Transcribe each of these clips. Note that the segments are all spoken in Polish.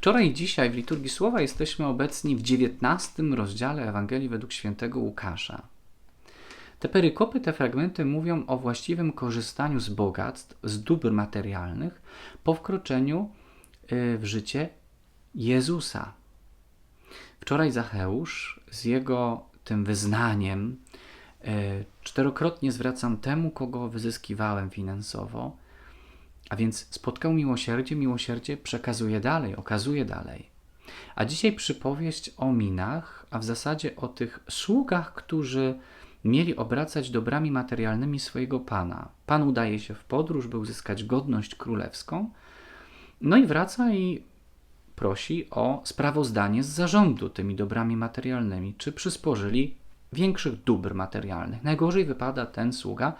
Wczoraj i dzisiaj w liturgii słowa jesteśmy obecni w 19 rozdziale Ewangelii według świętego Łukasza. Te perykopy, te fragmenty mówią o właściwym korzystaniu z bogactw, z dóbr materialnych po wkroczeniu y, w życie Jezusa. Wczoraj Zacheusz z jego tym wyznaniem y, czterokrotnie zwracam temu, kogo wyzyskiwałem finansowo, a więc spotkał miłosierdzie, miłosierdzie przekazuje dalej, okazuje dalej. A dzisiaj przypowieść o minach, a w zasadzie o tych sługach, którzy mieli obracać dobrami materialnymi swojego pana. Pan udaje się w podróż, by uzyskać godność królewską, no i wraca i prosi o sprawozdanie z zarządu tymi dobrami materialnymi, czy przysporzyli większych dóbr materialnych. Najgorzej wypada ten sługa,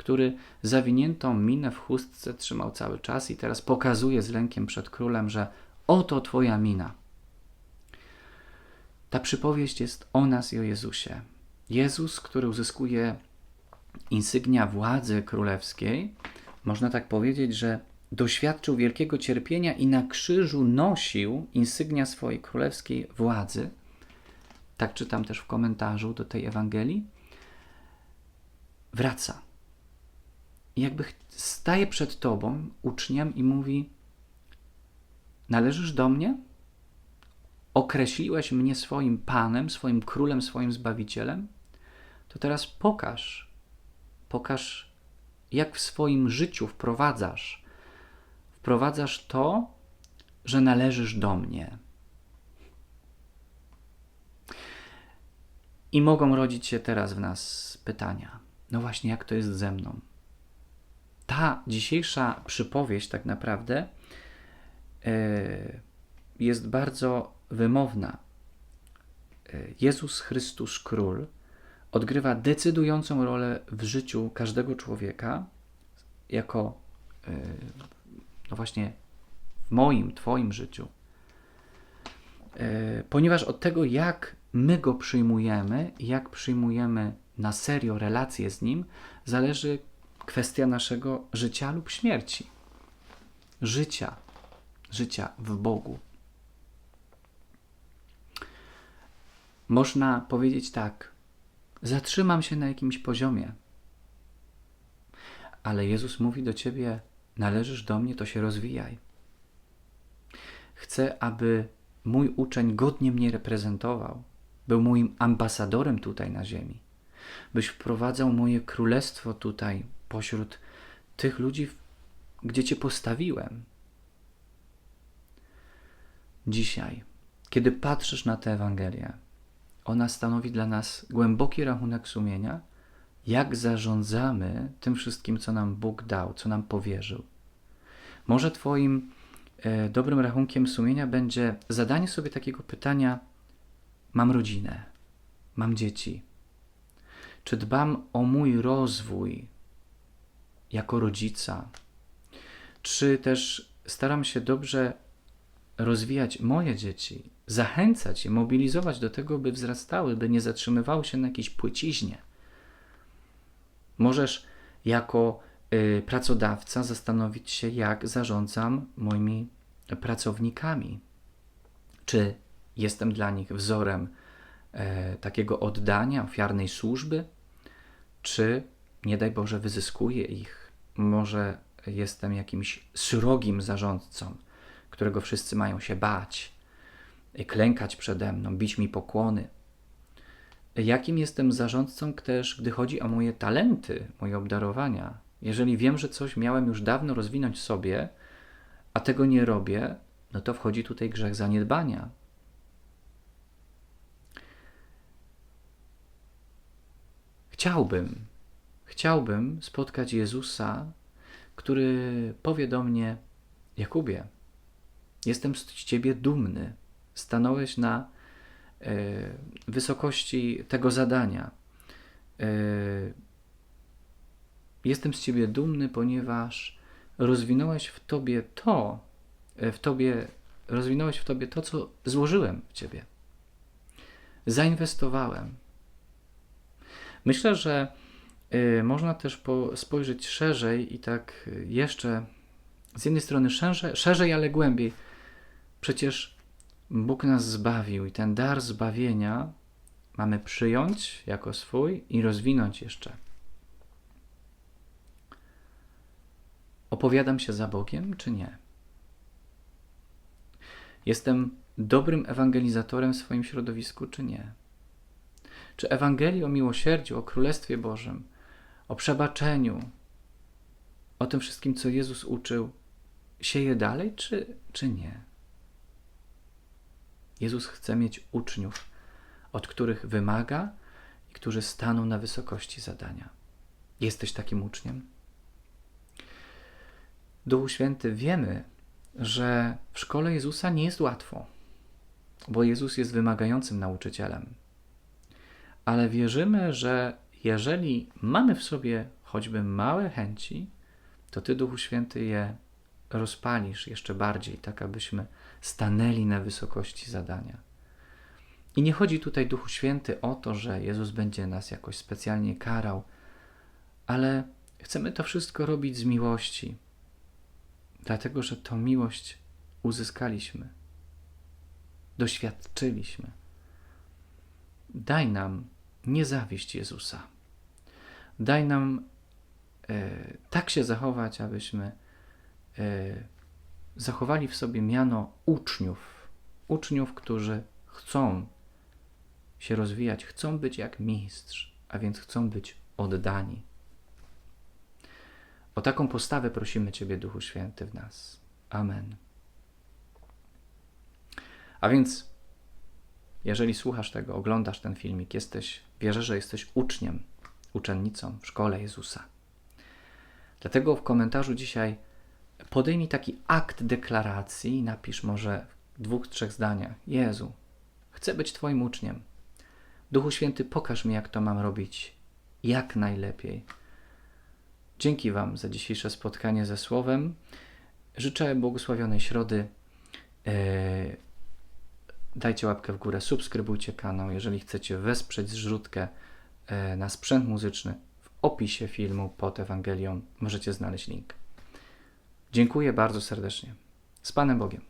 który zawiniętą minę w chustce trzymał cały czas i teraz pokazuje z lękiem przed królem, że oto Twoja mina. Ta przypowieść jest o nas i o Jezusie. Jezus, który uzyskuje insygnia władzy królewskiej, można tak powiedzieć, że doświadczył wielkiego cierpienia i na krzyżu nosił insygnia swojej królewskiej władzy. Tak czytam też w komentarzu do tej Ewangelii. Wraca. Jakby staje przed tobą, uczniem, i mówi: Należysz do mnie? Określiłeś mnie swoim panem, swoim królem, swoim zbawicielem? to teraz pokaż, pokaż, jak w swoim życiu wprowadzasz, wprowadzasz to, że należysz do mnie. I mogą rodzić się teraz w nas pytania. No właśnie, jak to jest ze mną? Ta dzisiejsza przypowieść, tak naprawdę, yy, jest bardzo wymowna. Yy, Jezus Chrystus Król odgrywa decydującą rolę w życiu każdego człowieka, jako e, no właśnie w moim, Twoim życiu. E, ponieważ od tego, jak my go przyjmujemy, jak przyjmujemy na serio relacje z nim, zależy kwestia naszego życia lub śmierci. Życia, życia w Bogu. Można powiedzieć tak: Zatrzymam się na jakimś poziomie. Ale Jezus mówi do ciebie: Należysz do mnie, to się rozwijaj. Chcę, aby mój uczeń godnie mnie reprezentował, był moim ambasadorem tutaj na ziemi, byś wprowadzał moje królestwo tutaj pośród tych ludzi, gdzie Cię postawiłem. Dzisiaj, kiedy patrzysz na tę Ewangelię, ona stanowi dla nas głęboki rachunek sumienia, jak zarządzamy tym wszystkim, co nam Bóg dał, co nam powierzył. Może Twoim e, dobrym rachunkiem sumienia będzie zadanie sobie takiego pytania: Mam rodzinę, mam dzieci. Czy dbam o mój rozwój jako rodzica? Czy też staram się dobrze rozwijać moje dzieci, zachęcać je, mobilizować do tego, by wzrastały, by nie zatrzymywały się na jakiejś płyciźnie. Możesz jako y, pracodawca zastanowić się, jak zarządzam moimi pracownikami. Czy jestem dla nich wzorem e, takiego oddania, ofiarnej służby, czy nie daj Boże wyzyskuję ich. Może jestem jakimś srogim zarządcą, którego wszyscy mają się bać, klękać przede mną, bić mi pokłony. Jakim jestem zarządcą też, gdy chodzi o moje talenty, moje obdarowania? Jeżeli wiem, że coś miałem już dawno rozwinąć sobie, a tego nie robię, no to wchodzi tutaj grzech zaniedbania. Chciałbym, chciałbym spotkać Jezusa, który powie do mnie: Jakubie, jestem z Ciebie dumny stanąłeś na e, wysokości tego zadania. E, jestem z Ciebie dumny, ponieważ rozwinąłeś w Tobie to, e, w Tobie, rozwinąłeś w Tobie to, co złożyłem w Ciebie. Zainwestowałem. Myślę, że można też spojrzeć szerzej i tak jeszcze z jednej strony szerzej, szerzej ale głębiej Przecież Bóg nas zbawił i ten dar zbawienia mamy przyjąć jako swój i rozwinąć jeszcze. Opowiadam się za Bogiem, czy nie? Jestem dobrym ewangelizatorem w swoim środowisku, czy nie? Czy Ewangelii o miłosierdziu, o Królestwie Bożym, o przebaczeniu, o tym wszystkim, co Jezus uczył, sieje dalej, czy, czy nie? Jezus chce mieć uczniów, od których wymaga i którzy staną na wysokości zadania. Jesteś takim uczniem? Duchu Święty, wiemy, że w szkole Jezusa nie jest łatwo, bo Jezus jest wymagającym nauczycielem. Ale wierzymy, że jeżeli mamy w sobie choćby małe chęci, to Ty, Duchu Święty, je rozpalisz jeszcze bardziej, tak abyśmy stanęli na wysokości zadania. I nie chodzi tutaj, Duchu Święty, o to, że Jezus będzie nas jakoś specjalnie karał, ale chcemy to wszystko robić z miłości, dlatego że tą miłość uzyskaliśmy, doświadczyliśmy. Daj nam nie zawieść Jezusa. Daj nam e, tak się zachować, abyśmy e, zachowali w sobie miano uczniów, uczniów, którzy chcą się rozwijać, chcą być jak mistrz, a więc chcą być oddani. O taką postawę prosimy Ciebie, Duchu Święty, w nas. Amen. A więc, jeżeli słuchasz tego, oglądasz ten filmik, jesteś, wierzę, że jesteś uczniem, uczennicą w szkole Jezusa. Dlatego w komentarzu dzisiaj podejmij taki akt deklaracji i napisz może w dwóch, trzech zdaniach: Jezu, chcę być Twoim uczniem. Duchu Święty, pokaż mi, jak to mam robić jak najlepiej. Dzięki Wam za dzisiejsze spotkanie ze Słowem. Życzę błogosławionej środy. E, dajcie łapkę w górę, subskrybujcie kanał. Jeżeli chcecie wesprzeć zrzutkę e, na sprzęt muzyczny, w opisie filmu pod Ewangelią możecie znaleźć link. Dziękuję bardzo serdecznie. Z Panem Bogiem.